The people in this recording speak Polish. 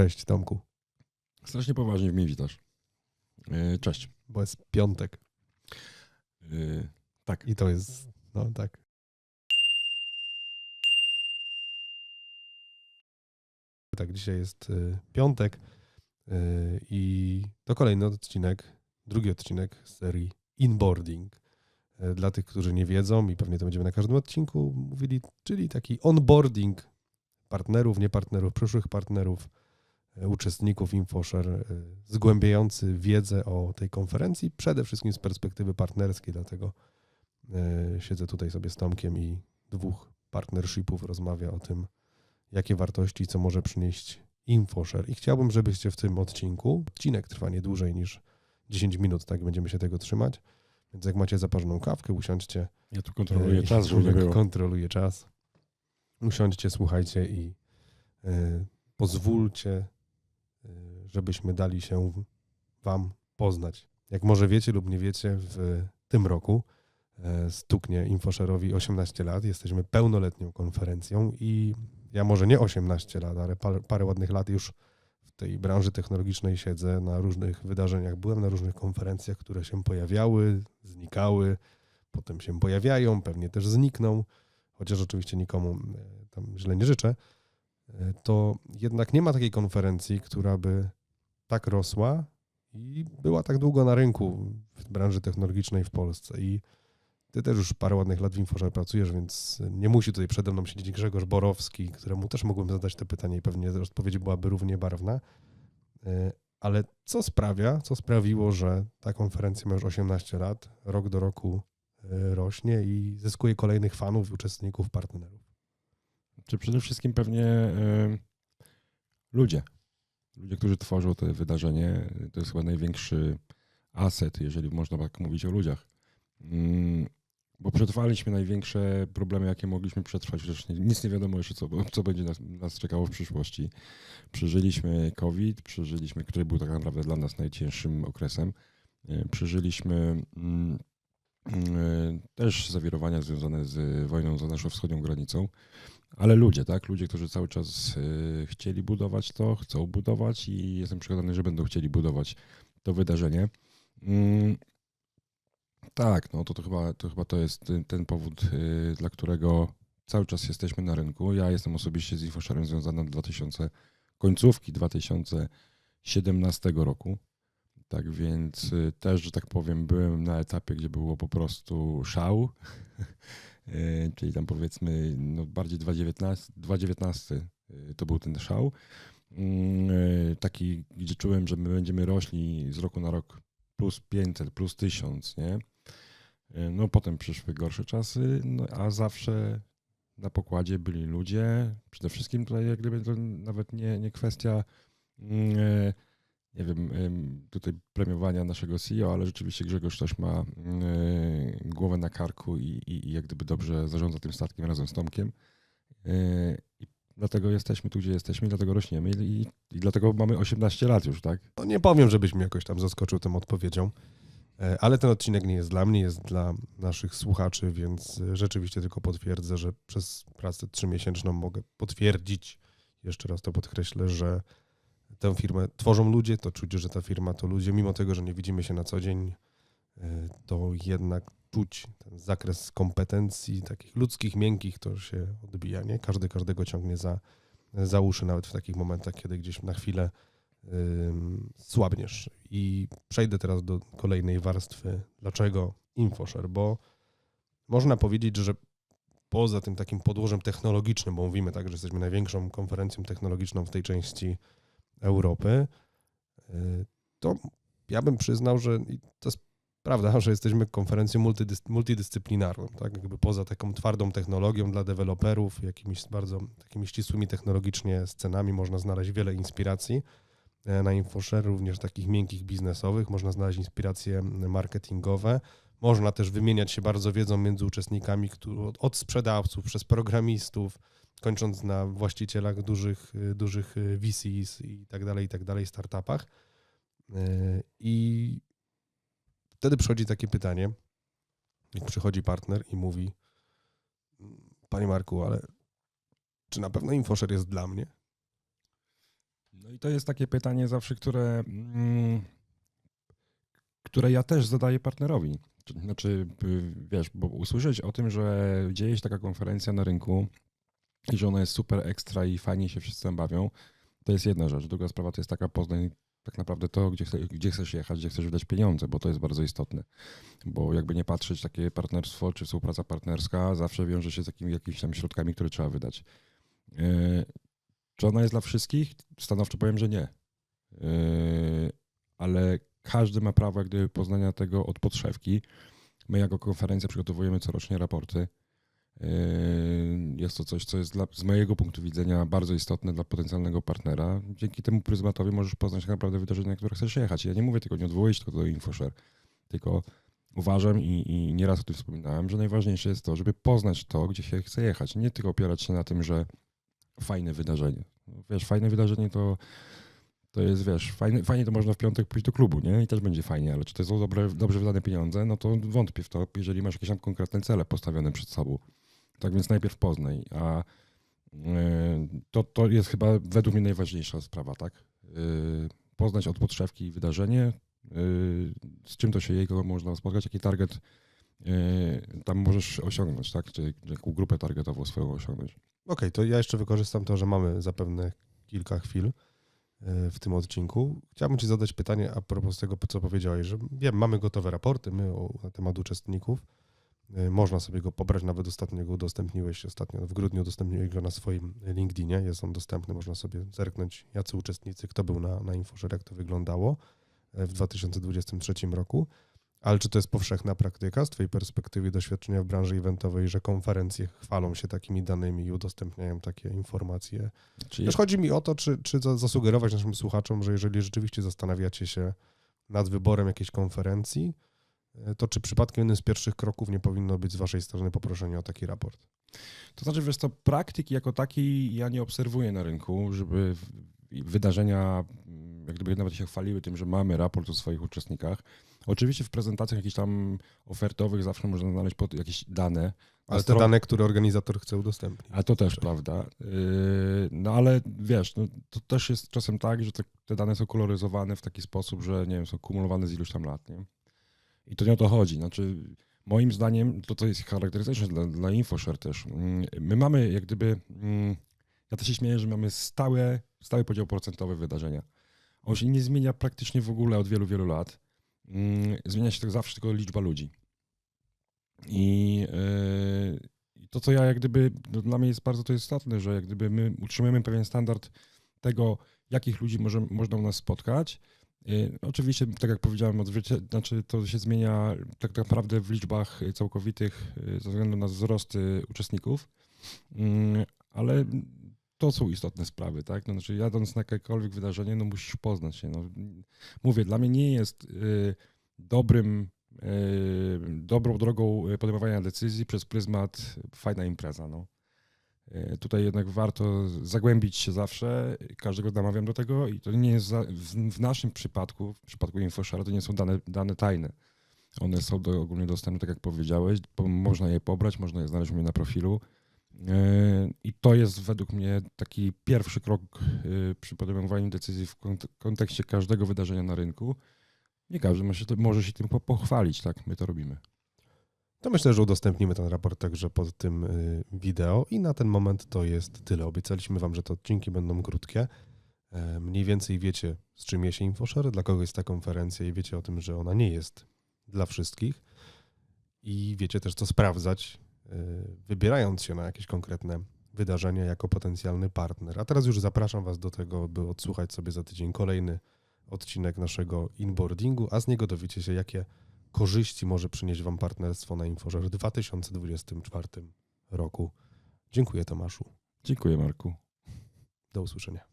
Cześć Tomku, Strasznie poważnie mnie witasz. E, Cześć. bo jest piątek E, Tak. i to jest, no tak. Tak, dzisiaj jest y, piątek i to kolejny odcinek, drugi odcinek serii Inboarding. Dla tych, którzy nie wiedzą i pewnie to będziemy na każdym odcinku mówili, czyli taki onboarding partnerów, niepartnerów, przyszłych partnerów, uczestników InfoShare, y, zgłębiający wiedzę o tej konferencji, przede wszystkim z perspektywy partnerskiej, dlatego y, siedzę tutaj sobie z Tomkiem i dwóch partnershipów rozmawia o tym, jakie wartości, co może przynieść InfoShare. I chciałbym, żebyście w tym odcinku, odcinek trwa nie dłużej niż 10 minut, tak będziemy się tego trzymać, więc jak macie zaparzoną kawkę, usiądźcie. Ja tu kontroluję e, czas, żeby było. Kontroluje czas. Usiądźcie, słuchajcie i e, pozwólcie, żebyśmy dali się wam poznać. Jak może wiecie lub nie wiecie, w tym roku e, stuknie InfoShare'owi 18 lat. Jesteśmy pełnoletnią konferencją i ja może nie 18 lat, ale parę, parę ładnych lat już w tej branży technologicznej siedzę, na różnych wydarzeniach byłem, na różnych konferencjach, które się pojawiały, znikały, potem się pojawiają, pewnie też znikną, chociaż oczywiście nikomu e, tam źle nie życzę, e, to jednak nie ma takiej konferencji, która by tak rosła i była tak długo na rynku w branży technologicznej w Polsce. I ty też już parę ładnych lat w InfoShare pracujesz, więc nie musi tutaj przede mną siedzieć Grzegorz Borowski, któremu też mogłem zadać to pytanie i pewnie odpowiedź byłaby równie barwna. E, Ale co sprawia, co sprawiło, że ta konferencja ma już 18 lat, rok do roku e, rośnie i zyskuje kolejnych fanów, uczestników, partnerów? Czy przede wszystkim pewnie e, ludzie. Ludzie, którzy tworzą to wydarzenie, to jest chyba największy aset, jeżeli można tak mówić o ludziach. Mm, Bo przetrwaliśmy największe problemy, jakie mogliśmy przetrwać. Nie- nic nie wiadomo jeszcze, co, co będzie nas, nas czekało w przyszłości. Przeżyliśmy COVID, przeżyliśmy, który był tak naprawdę dla nas najcięższym okresem. E, Przeżyliśmy mm, też zawirowania związane z wojną za naszą wschodnią granicą, ale ludzie, tak? Ludzie, którzy cały czas e, chcieli budować to, chcą budować i jestem przekonany, że będą chcieli budować to wydarzenie. Mm, Tak, no to, to, chyba, to chyba to jest ten, powód, y, dla którego cały czas jesteśmy na rynku. Ja jestem osobiście z InfoSharem związany od 2000, końcówki 2017 roku. Tak więc y, też, że tak powiem, byłem na etapie, gdzie było po prostu szał, Y, czyli tam powiedzmy no bardziej 2019, 2019 y, to był ten szał. Mm, Taki, gdzie czułem, że my będziemy rośli z roku na rok plus 500, plus 1000, nie? No potem przyszły gorsze czasy, no, a zawsze na pokładzie byli ludzie. Przede wszystkim tutaj jak gdyby to nawet nie, nie kwestia mm, nie wiem, em, tutaj premiowania naszego CEO, ale rzeczywiście Grzegorz też ma e, głowę na karku i, i, i jak gdyby dobrze zarządza tym statkiem razem z Tomkiem. E, dlatego jesteśmy tu, gdzie jesteśmy, dlatego rośniemy i, i dlatego mamy 18 lat już, tak? No nie powiem, żebyś mnie jakoś tam zaskoczył tą odpowiedzią, e, ale ten odcinek nie jest dla mnie, jest dla naszych słuchaczy, więc rzeczywiście tylko potwierdzę, że przez pracę trzymiesięczną mogę potwierdzić, jeszcze raz to podkreślę, że tę firmę tworzą ludzie, to czuć, że ta firma to ludzie, mimo tego, że nie widzimy się na co dzień, e, to jednak czuć ten zakres kompetencji takich ludzkich, miękkich, to się odbija, nie? Każdy każdego ciągnie za, za uszy, nawet w takich momentach, kiedy gdzieś na chwilę ym, słabniesz. I przejdę teraz do kolejnej warstwy. Dlaczego InfoShare? Bo można powiedzieć, że poza tym takim podłożem technologicznym, bo mówimy tak, że jesteśmy największą konferencją technologiczną w tej części Europy, y, to ja bym przyznał, że to jest prawda, że jesteśmy konferencją multidys multidyscyplinarną, tak? Jakby poza taką twardą technologią dla deweloperów, jakimiś bardzo takimi ścisłymi technologicznie scenami można znaleźć wiele inspiracji e, na InfoShare, również takich miękkich biznesowych, można znaleźć inspiracje marketingowe, można też wymieniać się bardzo wiedzą między uczestnikami, od sprzedawców, przez programistów, kończąc na właścicielach dużych, y, dużych y, VCs i tak dalej, i tak dalej, startupach. E, I wtedy przychodzi takie pytanie, przychodzi partner i mówi, panie Marku, ale czy na pewno InfoShare jest dla mnie? No i to jest takie pytanie zawsze, które, mm, które ja też zadaję partnerowi. Czy- Znaczy, y, wiesz, bo usłyszeć o tym, że dzieje się taka konferencja na rynku i że ona jest super ekstra i fajnie się wszyscy tam bawią, to jest jedna rzecz. Druga sprawa to jest taka poznań tak naprawdę to, gdzie, chce, gdzie chcesz jechać, gdzie chcesz wydać pieniądze, bo to jest bardzo istotne. Bo jakby nie patrzeć, takie partnerstwo czy współpraca partnerska zawsze wiąże się z jakimi, jakimiś tam środkami, które trzeba wydać. Yy, Czy ona jest dla wszystkich? Stanowczo powiem, że nie. Yy, Ale każdy ma prawo gdyby poznania tego od podszewki. My jako konferencja przygotowujemy corocznie raporty. Jest to coś, co jest dla, z mojego punktu widzenia bardzo istotne dla potencjalnego partnera. Dzięki temu pryzmatowi możesz poznać tak naprawdę wydarzenia, na które chcesz jechać. Ja nie mówię tylko, nie odwołuję się tylko do InfoShare, tylko uważam i, i nieraz o tym wspominałem, że najważniejsze jest to, żeby poznać to, gdzie się chce jechać. Nie tylko opierać się na tym, że fajne wydarzenie. Wiesz, fajne wydarzenie to, to jest, wiesz, fajnie, fajnie to można w piątek pójść do klubu, nie? I też będzie fajnie, ale czy to są dobre, dobrze wydane pieniądze, no to wątpię w to, jeżeli masz jakieś tam konkretne cele postawione przed sobą. Tak więc najpierw poznaj, a yy, to, to jest chyba według mnie najważniejsza sprawa, tak? Yy, Poznać od podszewki wydarzenie, yy, z czym to się je, kogo można spotkać, jaki target tam możesz osiągnąć, tak? Czy jaką grupę targetową swoją osiągnąć. Okej, to ja jeszcze wykorzystam to, że mamy zapewne kilka chwil w tym odcinku. Chciałbym Ci zadać pytanie a propos tego, co powiedziałeś, że wiem, mamy gotowe raporty, my o, na temat uczestników. E, Można sobie go pobrać, nawet ostatnio go udostępniłeś, ostatnio w grudniu udostępniłeś go na swoim LinkedInie, jest on dostępny, można sobie zerknąć, jacy uczestnicy, kto był na, na InfoShare, jak to wyglądało e, w 2023 roku. Ale czy to jest powszechna praktyka z Twojej perspektywy doświadczenia w branży eventowej, że konferencje chwalą się takimi danymi i udostępniają takie informacje? Czyli Też chodzi mi o to, czy, czy za- zasugerować naszym słuchaczom, że jeżeli rzeczywiście zastanawiacie się nad wyborem jakiejś konferencji, to czy przypadkiem jednym z pierwszych kroków nie powinno być z Waszej strony poproszenie o taki raport? To znaczy, wiesz, to praktyki jako takiej ja nie obserwuję na rynku, żeby wydarzenia mm, jak gdyby nawet się chwaliły tym, że mamy raport o swoich uczestnikach. Oczywiście w prezentacjach jakichś tam ofertowych zawsze można znaleźć pod jakieś dane. Ale te dane, które organizator chce udostępnić. A to też prawda. Yy, No ale wiesz, no, to też jest czasem tak, że te, te dane są koloryzowane w taki sposób, że nie wiem, są kumulowane z iluś tam lat. Nie? I to nie o to chodzi. Znaczy, moim zdaniem to, to jest charakterystyczne dla, dla InfoShare też. Mm, My mamy jak gdyby, mm, ja też się śmieję, że mamy stałe, stały podział procentowy wydarzenia. On się nie zmienia praktycznie w ogóle od wielu, wielu lat. Mm, Zmienia się tak zawsze tylko liczba ludzi. I yy, to, co ja jak gdyby, no, dla mnie jest bardzo to istotne, że jak gdyby my utrzymujemy pewien standard tego, jakich ludzi może, można u nas spotkać. Yy, Oczywiście, tak jak powiedziałem, znaczy to się zmienia tak naprawdę w liczbach całkowitych yy, ze względu na wzrost yy, uczestników, Yy, ale to są istotne sprawy, tak? No, znaczy jadąc na jakiekolwiek wydarzenie, no musisz poznać się. No. Mówię, dla mnie nie jest yy, dobrym dobrą drogą podejmowania decyzji przez pryzmat fajna impreza. No. Yy, Tutaj jednak warto zagłębić się zawsze, każdego namawiam do tego i to nie jest za, w, w naszym przypadku, w przypadku InfoShare, to nie są dane, dane tajne. One są do, ogólnie dostępne, tak jak powiedziałeś, można je pobrać, można je znaleźć u mnie na profilu. Yy, I to jest według mnie taki pierwszy krok yy, przy podejmowaniu decyzji w kont- kontekście każdego wydarzenia na rynku. Nie każdy ma się może się tym po- pochwalić, tak? My to robimy. To myślę, że udostępnimy ten raport także pod tym y, wideo i na ten moment to jest tyle. Obiecaliśmy Wam, że te odcinki będą krótkie. E, Mniej więcej wiecie, z czym je się InfoShare, dla kogo jest ta konferencja i wiecie o tym, że ona nie jest dla wszystkich. I wiecie też, co sprawdzać, y, wybierając się na jakieś konkretne wydarzenia jako potencjalny partner. A teraz już zapraszam Was do tego, by odsłuchać sobie za tydzień kolejny odcinek naszego inboardingu, a z niego dowiecie się, jakie korzyści może przynieść Wam partnerstwo na InfoShare w 2024 roku. Dziękuję Tomaszu. Dziękuję, Marku. Do usłyszenia.